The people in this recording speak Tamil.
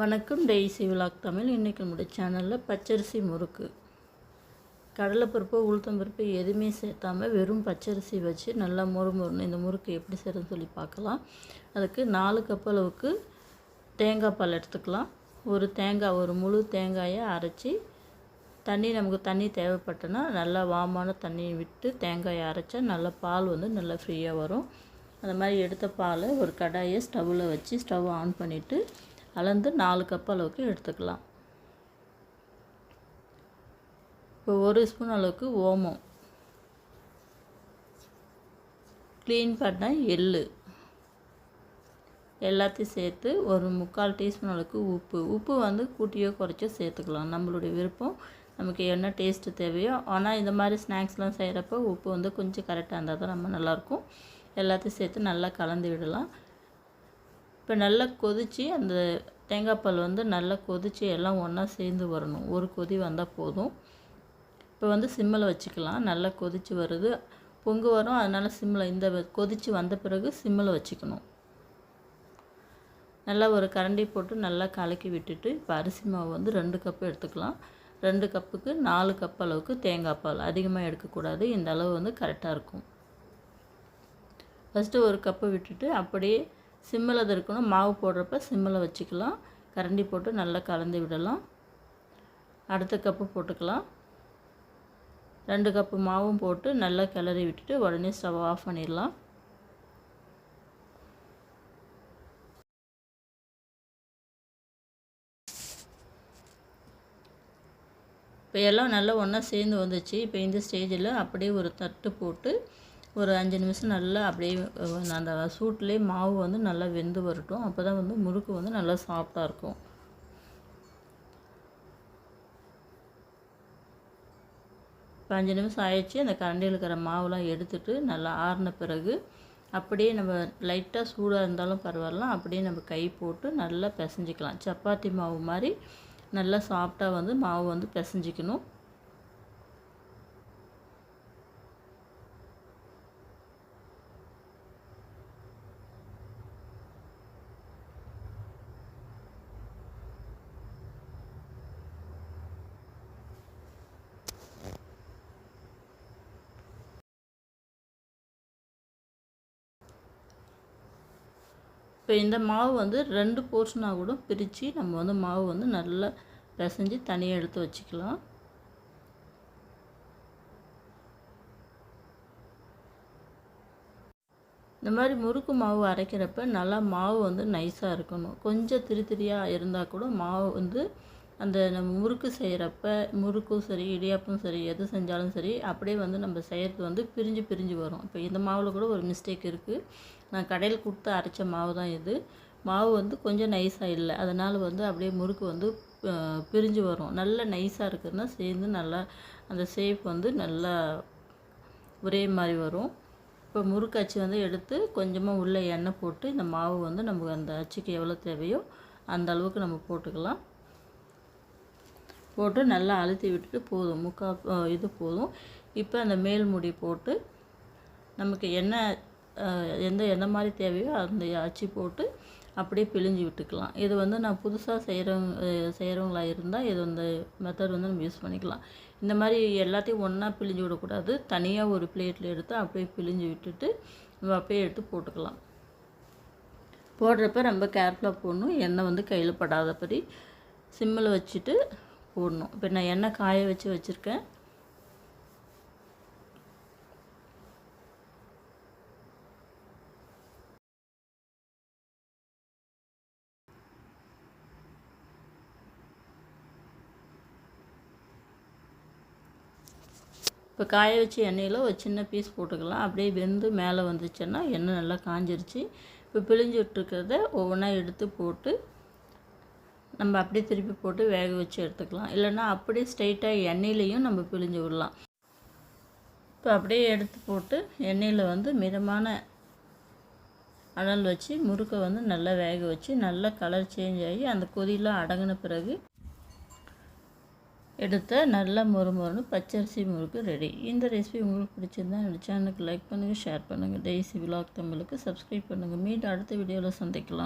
வணக்கம் டெய்ஸி விலாக் தமிழ். இன்றைக்கி நம்முடைய சேனலில் பச்சரிசி முறுக்கு. கடலைப்பருப்பு உளுத்தம்பருப்பு எதுவுமே சேர்த்தாமல் வெறும் பச்சரிசி வச்சு நல்லா மொறு மொறுன்னு இந்த முறுக்கு எப்படி செய்யறதுன்னு சொல்லி பார்க்கலாம். அதுக்கு நாலு கப் அளவுக்கு தேங்காய் பால் எடுத்துக்கலாம். ஒரு தேங்காய் ஒரு முழு தேங்காயை அரைச்சி தண்ணி நமக்கு தண்ணி தேவைப்பட்டனா நல்லா வாமான தண்ணியை விட்டு தேங்காயை அரைச்சா நல்லா பால் வந்து நல்லா ஃப்ரீயாக வரும். அந்த மாதிரி எடுத்த பாலை ஒரு கடாயை ஸ்டவ்வில் வச்சு ஸ்டவ் ஆன் பண்ணிவிட்டு அளந்து நாலு கப் அளவுக்கு எடுத்துக்கலாம். இப்போ ஒரு ஸ்பூன் அளவுக்கு ஓமம். க்ளீன் பண்ண எள்ளு. எல்லாத்தையும் சேர்த்து ஒரு முக்கால் டீஸ்பூன் அளவுக்கு உப்பு. உப்பு வந்து கூட்டியோ குறைச்சோ சேர்த்துக்கலாம். நம்மளுடைய விருப்பம். நமக்கு என்ன டேஸ்ட்டு தேவையோ. ஆனால் இந்த மாதிரி ஸ்நாக்ஸ்லாம் செய்கிறப்ப உப்பு வந்து கொஞ்சம் கரெக்டாக இருந்தால் தான் நம்ம நல்லாயிருக்கும் எல்லாத்தையும் சேர்த்து நல்லா கலந்து விடலாம். இப்போ நல்லா கொதித்து அந்த தேங்காய் பால் வந்து நல்லா கொதித்து எல்லாம் ஒன்றா சேர்ந்து வரணும். ஒரு கொதி வந்தால் போதும். இப்போ வந்து சிம்மில் வச்சுக்கலாம். நல்லா கொதித்து வருது. பொங்கு வரும். அதனால் சிம்மில் இந்த கொதித்து வந்த பிறகு சிம்மில் வச்சுக்கணும். நல்லா ஒரு கரண்டி போட்டு நல்லா கலக்கி விட்டுட்டு இப்போ அரிசி மாவு வந்து ரெண்டு கப்பு எடுத்துக்கலாம். ரெண்டு கப்புக்கு நாலு கப் அளவுக்கு தேங்காய் பால். அதிகமாக எடுக்கக்கூடாது. இந்த அளவு வந்து கரெக்டாக இருக்கும். ஃபஸ்ட்டு ஒரு கப்பை விட்டுட்டு அப்படியே சிம்மில் அது இருக்கணும்? மாவு போடுறப்ப சிம்மில் வச்சுக்கலாம். கரண்டி போட்டு நல்லா கலந்து விடலாம். அடுத்த கப்பு போட்டுக்கலாம். ரெண்டு கப்பு மாவும் போட்டு நல்லா கிளறி விட்டுட்டு உடனே ஸ்டவ் ஆஃப் பண்ணிடலாம். இப்போ எல்லாம் நல்லா ஒன்றா சேர்ந்து வந்துச்சு. இப்போ இந்த ஸ்டேஜில் அப்படியே ஒரு தட்டு போட்டு ஒரு அஞ்சு நிமிஷம் நல்லா அப்படியே அந்த சூட்லேயே மாவு வந்து நல்லா வெந்து வரட்டும். அப்போ தான் வந்து முறுக்கு வந்து நல்லா சாஃப்டாக இருக்கும். இப்போ அஞ்சு நிமிஷம் ஆயிடுச்சு. அந்த கரண்டியில் இருக்கிற மாவுலாம் எடுத்துட்டு நல்லா ஆறின பிறகு அப்படியே நம்ம லைட்டாக சூடாக இருந்தாலும் பரவாயில்ல. அப்படியே நம்ம கை போட்டு நல்லா பிசைஞ்சிக்கலாம். சப்பாத்தி மாவு மாதிரி நல்லா சாஃப்டாக வந்து மாவு வந்து பிசைஞ்சிக்கணும். இப்போ இந்த மாவு வந்து ரெண்டு போர்ஷனாக கூட பிரித்து நம்ம வந்து மாவு வந்து நல்லா பிசைஞ்சு தனியாக எடுத்து வச்சுக்கலாம். இந்த மாதிரி முறுக்கு மாவு அரைக்கிறப்ப நல்லா மாவு வந்து நைஸாக இருக்கணும். கொஞ்சம் திரி திரியாக இருந்தால் கூட மாவு வந்து அந்த நம்ம முறுக்கு செய்கிறப்ப முறுக்கும் சரி இடியாப்பும் சரி எது செஞ்சாலும் சரி அப்படியே வந்து நம்ம செய்கிறது வந்து பிரிஞ்சு பிரிஞ்சு வரும். இப்போ இந்த மாவில் கூட ஒரு மிஸ்டேக் இருக்குது நான் கடையில் கொடுத்து அரைச்ச மாவு தான் இது. மாவு வந்து கொஞ்சம் நைஸாக இல்லை. அதனால் வந்து அப்படியே முறுக்கு வந்து பிரிஞ்சு வரும். நல்ல நைஸாக இருக்குதுன்னா சேர்ந்து நல்லா அந்த ஷேப் வந்து நல்லா ஒரே மாதிரி வரும். இப்போ முறுக்கு அச்சு வந்து எடுத்து கொஞ்சமாக உள்ளே எண்ணெய் போட்டு இந்த மாவு வந்து நமக்கு அந்த அச்சுக்கு எவ்வளோ தேவையோ அந்த அளவுக்கு நம்ம போட்டுக்கலாம். போட்டு நல்லா அழுத்தி விட்டுட்டு போதும். முக்கால் இது போதும். இப்போ அந்த மேல் முடி போட்டு நமக்கு என்ன எந்த எந்த மாதிரி தேவையோ அந்த அச்சு போட்டு அப்படியே பிழிஞ்சு விட்டுக்கலாம். இது வந்து நான் புதுசாக செய்கிறவங்க செய்கிறவங்களாக இருந்தால் இது வந்து மெத்தட் வந்து நம்ம யூஸ் பண்ணிக்கலாம். இந்த மாதிரி எல்லாத்தையும் ஒன்றா பிழிஞ்சு விடக்கூடாது. தனியாக ஒரு பிளேட்டில் எடுத்து அப்படியே பிழிஞ்சு விட்டுட்டு நம்ம அப்படியே எடுத்து போட்டுக்கலாம். போடுறப்ப ரொம்ப கேர்ஃபுல்லாக போடணும். எண்ணெய் வந்து கையில் படாதபடி. சிம்மில் வச்சுட்டு போடணும். இப்போ நான் எண்ணெய் காய வச்சு வச்சுருக்கேன். இப்போ காய வச்ச எண்ணெயில் ஒரு சின்ன பீஸ் போட்டுக்கலாம். அப்படியே வெந்து மேலே வந்துச்சுன்னா எண்ணெய் நல்லா காஞ்சிருச்சு. இப்போ பிழிஞ்சு விட்டுருக்கிறத ஒவ்வொன்றா எடுத்து போட்டு நம்ம அப்படியே திருப்பி போட்டு வேக வச்சு எடுத்துக்கலாம். இல்லைன்னா அப்படியே ஸ்ட்ரைட்டாக எண்ணெயிலையும் நம்ம பிழிஞ்சு விடலாம். இப்போ அப்படியே எடுத்து போட்டு எண்ணெயில் வந்து மிதமான அனல் வச்சு முறுக்கை வந்து நல்லா வேக வச்சு நல்லா கலர் சேஞ்ச் ஆகி அந்த கொதியெலாம் அடங்கின பிறகு எடுத்த நல்லா மொறு மொறுன்னு பச்சரிசி முறுக்கு ரெடி இந்த ரெசிபி உங்களுக்கு பிடிச்சிருந்தா நினச்சா சேனலுக்கு லைக் பண்ணுங்கள் ஷேர் பண்ணுங்கள் டெய்ஸி விலாக் தமிழுக்கு சப்ஸ்கிரைப் பண்ணுங்கள் மீண்டும் அடுத்த வீடியோவில் சந்திக்கலாம்.